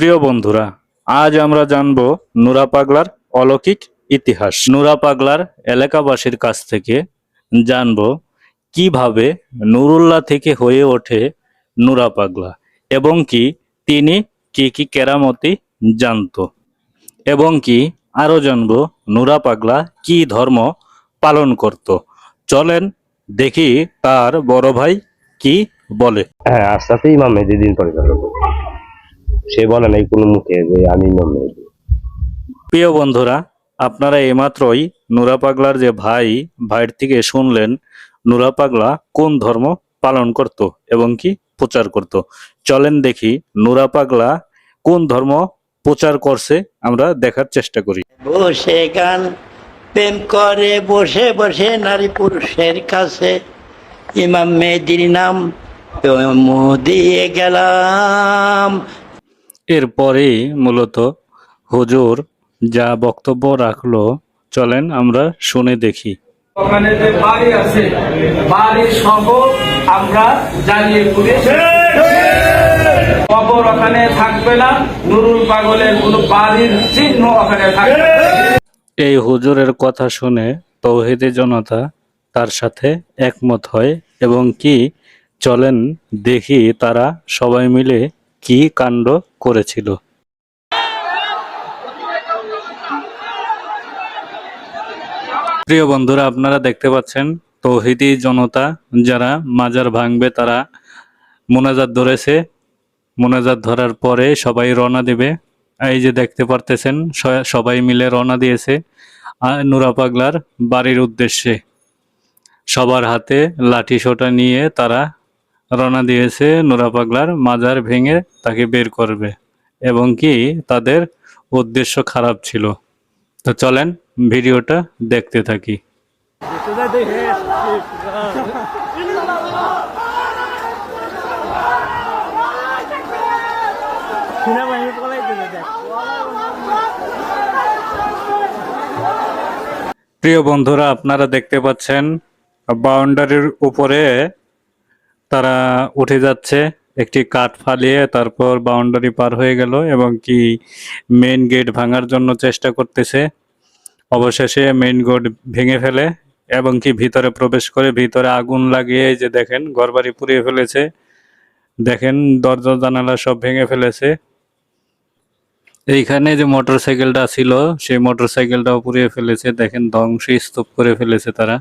প্রিয় বন্ধুরা, আজ আমরা জানব নুরা পাগলার অলৌকিক ইতিহাস। নুরা পাগলার এলাকাবাসীর কাছ থেকে জানব কীভাবে নুরুল্লাহ থেকে হয়ে ওঠে নুরা পাগলা এবং কি তিনি কি কি কেরামতি জানতো এবং কি আরও জানব নুরা পাগলা কি ধর্ম পালন করত। চলেন দেখি তার বড় ভাই কি বলে। হ্যাঁ আস্তে আস্তে ইমাম মেহেদি দিন পরিচালনা করবে সে বলে নাই কোনো মুখে যে আমি ইমাম মেহেদি প্রিয় বন্ধুরা আপনারা এইমাত্রই নুরা পাগলার যে ভাই ভাইয়ের থেকে শুনলেন নুরা পাগলা কোন ধর্ম পালন করত এবং কি প্রচার করত। চলেন দেখি নুরা পাগলা কোন ধর্ম প্রচার করছে আমরা দেখার চেষ্টা করি। বসে গান প্রেম করে বসে বসে নারী পুরুষের কাছে। ইমাম মেদির নাম দিয়ে গেলাম এরপরেই মূলত হুজুর যা বক্তব্য রাখল চলেন আমরা শুনে দেখি। ওখানে যে বাড়ি আছে বাড়ি সহ আমরা জ্বালিয়ে পুড়িয়েছি কবর ওখানে থাকবে না নুরুল পাগলের কোন বাড়ির চিহ্ন ওখানে থাকবে এই হুজুরের কথা শুনে তৌহিদি জনতা তার সাথে একমত হয় এবং কি চলেন দেখি তারা সবাই মিলে কি কাণ্ড করেছিল? প্রিয় বন্ধুরা, আপনারা দেখতে পাচ্ছেন, তৌহিদি জনতা যারা মাজার ভাঙবে, তারা মোনাজাত ধরেছে। মোনাজাত ধরার পরে সবাই রওনা দেবে। এই যে দেখতে পারতেছেন সবাই মিলে রওনা দিয়েছে আর নুরা পাগলার বাড়ির উদ্দেশ্যে। সবার হাতে লাঠি সোটা নিয়ে তারা রওনা দিয়েছে নুরা পাগলার মাজার ভেঙে তাকে বের করবে এবং কি তাদের উদ্দেশ্য খারাপ ছিল। তো চলেন ভিডিওটা দেখতে থাকি। প্রিয় বন্ধুরা, আপনারা দেখতে পাচ্ছেন বাউন্ডারির উপরে তারা উঠে যাচ্ছে, একটি কাঠ ফালিয়ে তারপর বাউন্ডারি পার হয়ে গেল এবং কি মেইন গেট ভাঙার জন্য চেষ্টা করতেছে। অবশেষে মেইন গেট ভেঙে ফেলে এবং কি ভিতরে প্রবেশ করে ভিতরে আগুন লাগিয়ে যে দেখেন, ঘরবাড়ি পুড়িয়ে ফেলেছে। দেখেন, দরজা, জানালা সব ভেঙে ফেলেছে। এইখানে যে মোটরসাইকেলটা ছিল, সেই মোটরসাইকেলটাও পুড়িয়ে ফেলেছে। দেখেন ধ্বংস স্তূপ করে ফেলেছে তারা।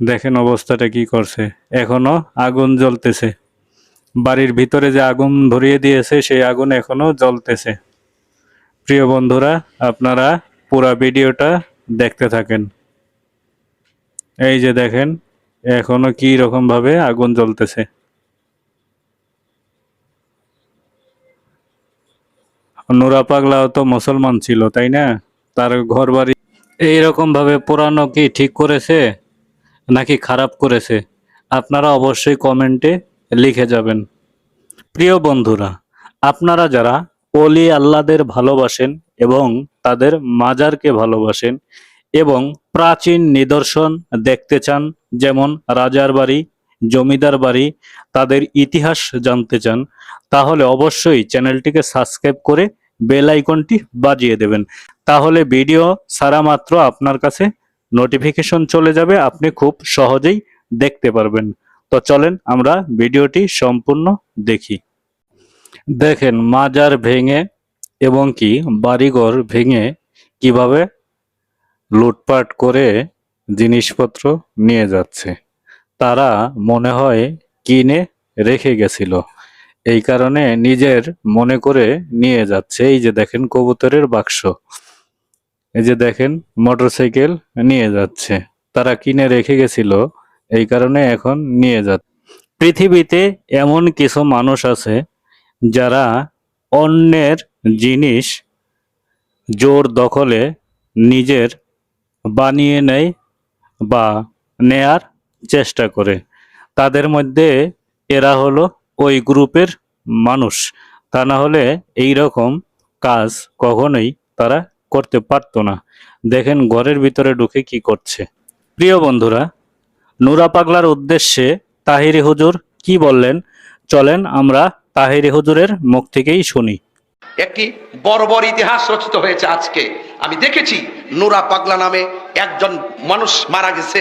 দেখেন অবস্থাটা কি করছে। এখনও আগুন জ্বলতেছে। বাড়ির ভিতরে যে আগুন ধরিয়ে দিয়েছে, সেই আগুন এখনও জ্বলতেছে। প্রিয় বন্ধুরা, আপনারা পুরো ভিডিওটা দেখতে থাকেন। এই যে দেখেন, এখনও কি রকম ভাবে আগুন জ্বলতেছে। নুরা পাগলাও তো মুসলমান ছিল, তাই না? তার ঘর বাড়ি এইরকম ভাবে পোড়ানো কি ঠিক করেছে? নাকি খারাপ করেছে, আপনারা অবশ্যই কমেন্টে লিখে যাবেন। প্রিয় বন্ধুরা, আপনারা যারা অলি আল্লাদের ভালোবাসেন এবং তাদের মাজারকে ভালোবাসেন এবং প্রাচীন নিদর্শন দেখতে চান, যেমন রাজার বাড়ি, জমিদার বাড়ি, তাদের ইতিহাস জানতে চান, তাহলে অবশ্যই চ্যানেলটিকে সাবস্ক্রাইব করে বেল আইকনটি বাজিয়ে দেবেন। তাহলে ভিডিও সারা মাত্র আপনার কাছে নোটিফিকেশন চলে যাবে, আপনি খুব সহজেই দেখতে পারবেন। তো চলেন আমরা ভিডিওটি সম্পূর্ণ দেখি। দেখেন, মাজার ভেঙে এবং কি বাড়িঘর ভেঙে কীভাবে লুটপাট করে জিনিসপত্র নিয়ে যাচ্ছে, তারা মনে হয় কিনে রেখে গেছিল। এই কারণে নিজের মনে করে নিয়ে যাচ্ছে। এই যে দেখেন, কবুতরের বাক্স। এই যে দেখেন, মোটরসাইকেল নিয়ে যাচ্ছে। তারা কিনে রেখে গেছিল, এই কারণে এখন নিয়ে যাচ্ছে। পৃথিবীতে এমন কিছু মানুষ আছে, যারা অন্যের জিনিস জোর দখলে নিজের বানিয়ে নেয় বা নেয়ার চেষ্টা করে। তাদের মধ্যে এরা হলো ওই গ্রুপের মানুষ। তা না হলে এই রকম কাজ কখনোই তারা করতে পারতো না। দেখেন ঘরের ভিতরে ঢুকে কি করছে। প্রিয় বন্ধুরা, নুরা পাগলার উদ্দেশ্যে তাহিরি হুজুর কি বললেন? চলেন আমরা তাহেরি হুজুরের মুখ থেকেই শুনি। একটি বড় বড় ইতিহাস রচিত হয়েছে আজকে। আমি দেখেছি নুরা পাগলা নামে একজন মানুষ মারা গেছে।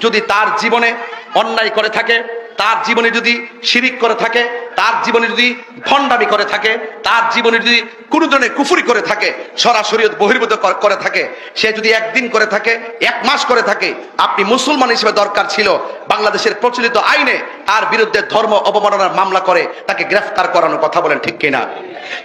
যদি তার জীবনে অন্যায় করে থাকে, তার জীবনে যদি শিরিক করে থাকে তার জীবনে যদি ভণ্ডামি করে থাকে, তার জীবনে যদি কোনো ধরনের কুফুরি করে থাকে, সরাসরি বহির্ভূত করে থাকে, সে যদি একদিন করে থাকে, এক মাস করে থাকে, আপনি মুসলমান হিসেবে দরকার ছিল, বাংলাদেশের প্রচলিত আইনে তার বিরুদ্ধে ধর্ম অবমাননার মামলা করে তাকে গ্রেফতার করানোর কথা বলেন, ঠিক কিনা?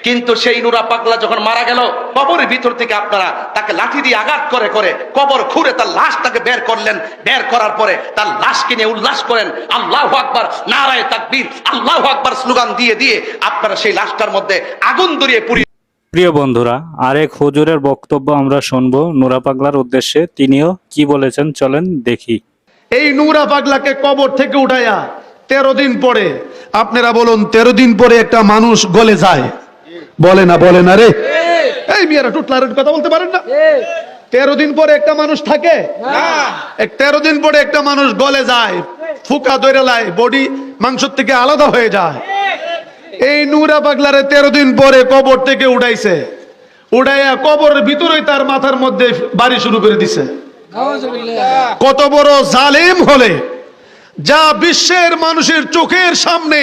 কিন্তু সেই নুরা পাগলা যখন মারা গেল, কবরের ভিতর থেকে আপনারা তাকে লাঠি দিয়ে আঘাত করে করে কবর খুঁড়ে তার লাশ তাকে বের করলেন। বের করার পরে তার লাশকে নিয়ে উল্লাস করেন, আল্লাহ আকবার, নারায় তাকবীর, আল্লাহ আকবার স্লোগান দিয়ে দিয়ে আপনারা সেই লাশটার মধ্যে আগুন ধরিয়ে পুড়িয়ে প্রিয় বন্ধুরা আরেক হুজুরের বক্তব্য আমরা শুনব। নুরা পাগলার উদ্দেশ্যে তিনিও কি বলেছেন চলেন দেখি। এই নোংরা পাগলাকে কবর থেকে উঠাইয়া তেরো দিন পরে আপনারা বলুন তেরো দিন পরে একটা মানুষ গলে যায়। বলে না বলে না রে। এই মেয়েরা টুটলারের কথা বলতে পারেন না। তেরো দিন পরে একটা মানুষ থাকে? তেরো দিন পরে একটা মানুষ গলে যায়। ফুকা দৈরে লাই, বডি মাংস থেকে আলাদা হয়ে যায়। এই নুরা পাগলারে তেরো দিন পরে কবর থেকে উঠাইছে। উঠাইয়া কবরের ভিতরেই তার মাথার মধ্যে বাড়ি শুরু করে দিছে। কত বড় জালিম হলে, যা বিশ্বের মানুষের চোখের সামনে,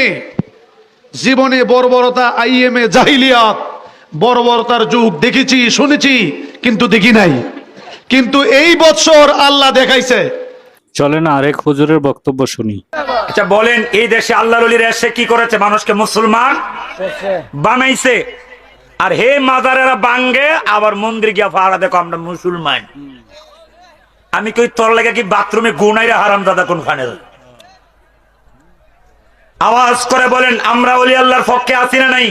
জীবনে বর্বরতা আইএমএ জাহিলিয়াত, বর্বরতার যুগ দেখেছি, শুনেছি, কিন্তু দেখি নাই। কিন্তু এই বছর আল্লাহ দেখাইছে চলেন আরেক হুজুরের বক্তব্য শুনি। আচ্ছা বলেন এই দেশে আল্লাহ রলির এসে কি করেছে? মানুষকে মুসলমান বানাইছে। আর হে মাজারেরা বাঙ্গে আবার মন্দির গিয়া ফাড়া দেখো আমরা মুসলমান। আমি কই তোর লাগে কি বাথরুমে গুনাইরে হারাম দাদা কোনখানে? আওয়াজ করে বলেন আমরা অলি আল্লাহর পক্ষে আছি না নাই?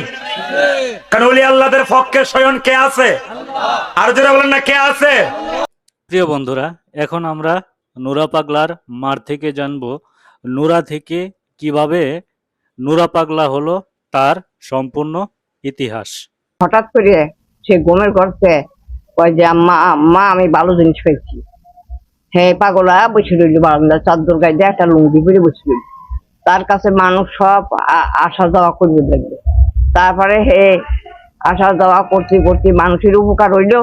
কারণ অলি আল্লাহদের পক্ষে স্বয়ং কে আছে? আর যারা বলেন না কে আছে? প্রিয় বন্ধুরা এখন আমরা নুরা পাগলার মার থেকে জানব। নুরা থেকে কীভাবে নুরা পাগলা হলো তার সম্পূর্ণ ইতিহাস। হঠাৎ করে সে ঘুমের ঘরতে কয় যে, আম্মা আম্মা, আমি ভালো জিনিস পেয়েছি। হ্যাঁ পাগলা, বসে রইল বারান্দা চাদর গায়ে দিয়ে একটা লুঙ্গি পরে বসে রইল। তার কাছে মানুষ সব আসা যাওয়া করবে দেখবে। তারপরে হে আসা যাওয়া করতে করতে মানুষের উপকার হইল।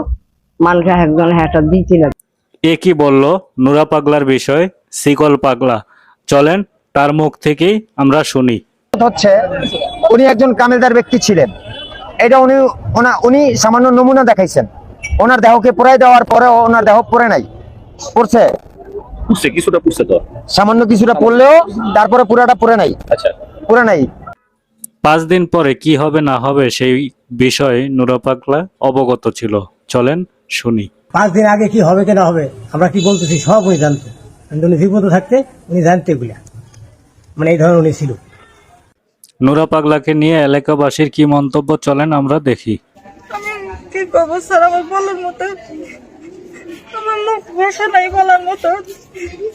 মানুষ একজন হ্যাঁ দিতে লাগবে এ কি বলল? নুরা পাগলার বিষয় সিকল পাগলা। চলেন তার মুখ থেকেই আমরা শুনি। হচ্ছে উনি একজন কামেলদার ব্যক্তি ছিলেন। এটা উনি ওনা উনি সামান্য নমুনা দেখাইছেন। ওনার দেহকে পুরাই দেওয়ার পরে ওনার দেহ পরে নাই। পড়ছে? কিছুটা পুষছে তো। সামান্য কিছুটা পড়লেও তারপরে পুরাটা পরে নাই। আচ্ছা। পরে নাই। পাঁচ দিন পরে কি হবে না হবে সেই বিষয়ে নুরা পাগলা অবগত ছিল। চলেন শুনি। পাঁচ দিন আগে কি হবে কি না হবে আমরা কি বলতেছি সব উনি জানতো। কিন্তু উনি জীবিত থাকতে উনি জানতে এগুলা। মানে এই ধরনের উনি ছিল। নুরা পাগলাকে নিয়ে এলাকাবাসীর কি মন্তব্য চলেন আমরা দেখি। আমি কি করব স্যার আমার বলার মতো? আমার মুখ ভাষা নাই বলার মতো।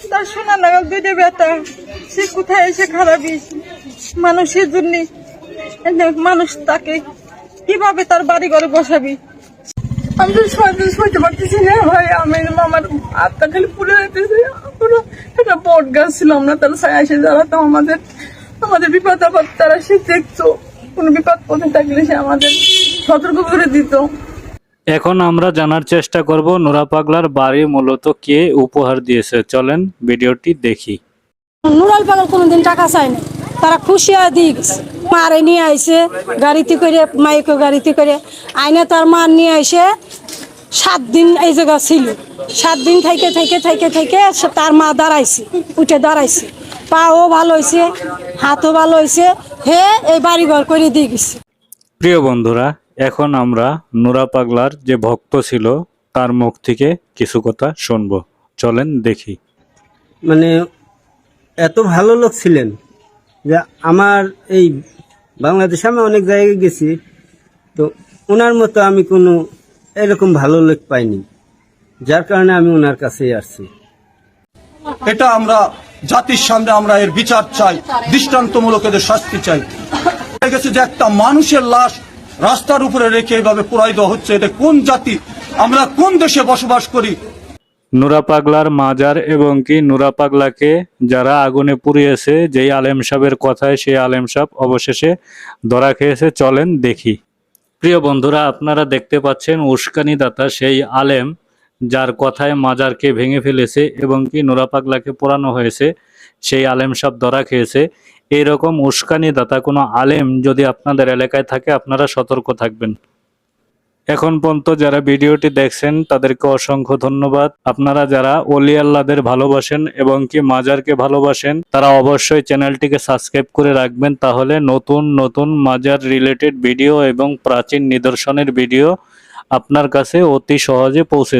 তার শোনা নাগাল দুইটা ব্যথা। সে কোথায় এসে খারাপই? মানুষের জন্য মানুষ তাকে কীভাবে তার বাড়ি ঘরে বসাবি? আমি তো সহ্য সইতে পারতেছি না। ভাই আমি আমার হাতটা খালি পুড়ে যেতেছে পুরো একটা বট গাছ ছিল আমরা তার ছায়া এসে জ্বালাতাম আমাদের আমাদের বিপদ আপদ তারা সে দেখতো। কোনো বিপদ পথে থাকলে সে আমাদের সতর্ক করে দিত। এখন আমরা জানার চেষ্টা করব নোরা পাগলার বাড়ি মূলত কে উপহার দিয়েছে। চলেন ভিডিওটি দেখি। নুরাল পাগল কোনোদিন টাকা চায় না তারা খুশি হয়ে দিয়ে মারে নিয়ে আইসে গাড়িতে করে মাইকে গাড়িতে করে। আইনে তার মা নিয়ে আইসে সাত দিন এই জায়গা ছিল। সাত দিন থেকে থেকে থেকে থেকে তার মা দাঁড়াইছে উঠে দাঁড়াইছে। পাও ভালো হয়েছে হাতও ভালো হয়েছে হে এই বাড়ি ঘর করে দিয়ে গেছে। প্রিয় বন্ধুরা এখন আমরা নুরা পাগলার যে ভক্ত ছিল তার মুখ থেকে কিছু কথা শুনব। চলেন দেখি। মানে এত ভালো লোক ছিলেন। যে আমার এই বাংলাদেশে আমি অনেক জায়গায় গেছি, তো ওনার মতো আমি কোনো এরকম ভালো লোক পাইনি, যার কারণে আমি ওনার কাছেই আসছি। এটা আমরা, জাতির সামনে আমরা এর বিচার চাই, দৃষ্টান্তমূলক এদের শাস্তি চাই। গেছে যে একটা মানুষের লাশ রাস্তার উপরে রেখে এইভাবে পোড়াই দেওয়া হচ্ছে, এটা কোন জাতি? আমরা কোন দেশে বসবাস করি? নুরা পাগলার মাজার এবং কি নুরা পাগলাকে যারা আগুনে পুড়িয়েছে, যেই আলেম সাহেবের কথায় সেই আলেম সাহেব অবশেষে ধরা খেয়েছে, চলেন দেখি। প্রিয় বন্ধুরা, আপনারা দেখতে পাচ্ছেন উস্কানি দাতা সেই আলেম যার কথায় মাজারকে ভেঙে ফেলেছে এবং কি নুরা পাগলাকে পোড়ানো হয়েছে, সেই আলেম সাহেব ধরা খেয়েছে। এইরকম উস্কানি দাতা কোনো আলেম যদি আপনাদের এলাকায় থাকে, আপনারা সতর্ক থাকবেন। এখন পর্যন্ত যারা ভিডিওটি দেখছেন, তাদেরকে অসংখ্য ধন্যবাদ। আপনারা যারা অলি আল্লাদের ভালোবাসেন এবং কি মাজারকে ভালোবাসেন, তারা অবশ্যই চ্যানেলটিকে সাবস্ক্রাইব করে রাখবেন। তাহলে নতুন নতুন মাজার রিলেটেড ভিডিও এবং প্রাচীন নিদর্শনের ভিডিও আপনার কাছে অতি সহজে পৌঁছে